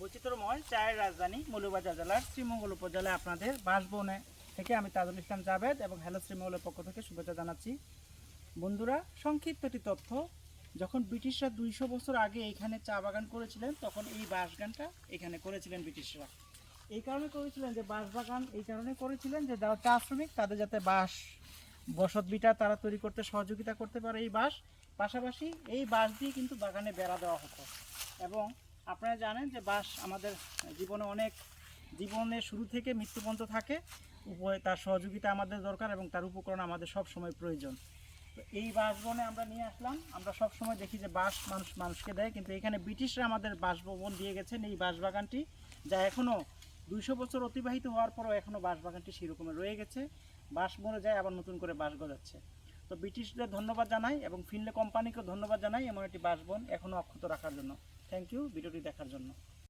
বৈচিত্র্যময় চায়ের রাজধানী মৌলবাজার জেলার শ্রীমঙ্গল উপজেলায় আপনাদের বাসবনে থেকে আমি তাজুল ইসলাম জাভেদ এবং হ্যালো শ্রীমঙ্গলের পক্ষ থেকে শুভেচ্ছা জানাচ্ছি। বন্ধুরা, সংক্ষিপ্ত একটি তথ্য। যখন ব্রিটিশরা দুইশো বছর আগে এখানে চা বাগান করেছিলেন, তখন এই বাঁশগানটা এখানে করেছিলেন ব্রিটিশরা। এই কারণে করেছিলেন যে বাঁশ বাগান এই কারণে করেছিলেন যে যারা চা শ্রমিক, তাদের যাতে বাঁশ বসত বিটা তারা তৈরি করতে সহযোগিতা করতে পারে এই বাঁশ পাশাপাশি এই বাঁশ দিয়ে কিন্তু বাগানে বেড়া দেওয়া হতো। এবং আপনারা জানেন যে বাস আমাদের জীবনে অনেক জীবনের শুরু থেকে মৃত্যু পর্যন্ত থাকে। তার সহযোগিতা আমাদের দরকার এবং তার উপকরণ আমাদের সব সময় প্রয়োজন। তো এই বাসবনে আমরা নিয়ে আসলাম। আমরা সব সময় দেখি যে বাস মানুষ, মানুষকে দেয়, কিন্তু এখানে ব্রিটিশরা আমাদের বাসভবন দিয়ে গেছেন এই বাঁশবাগানটি যা এখনও দুইশো বছর অতিবাহিত হওয়ার পরও এখনও বাঁশবাগানটি সেরকমের রয়ে গেছে। বাঁশ মরে যায়, আবার নতুন করে বাস গজাচ্ছে। তো ব্রিটিশদের ধন্যবাদ জানাই এবং ফিনলে কোম্পানিকেও ধন্যবাদ জানাই এমন একটি বাসবন এখনও অক্ষত রাখার জন্য। থ্যাংক ইউ ভিডিওটি দেখার জন্য।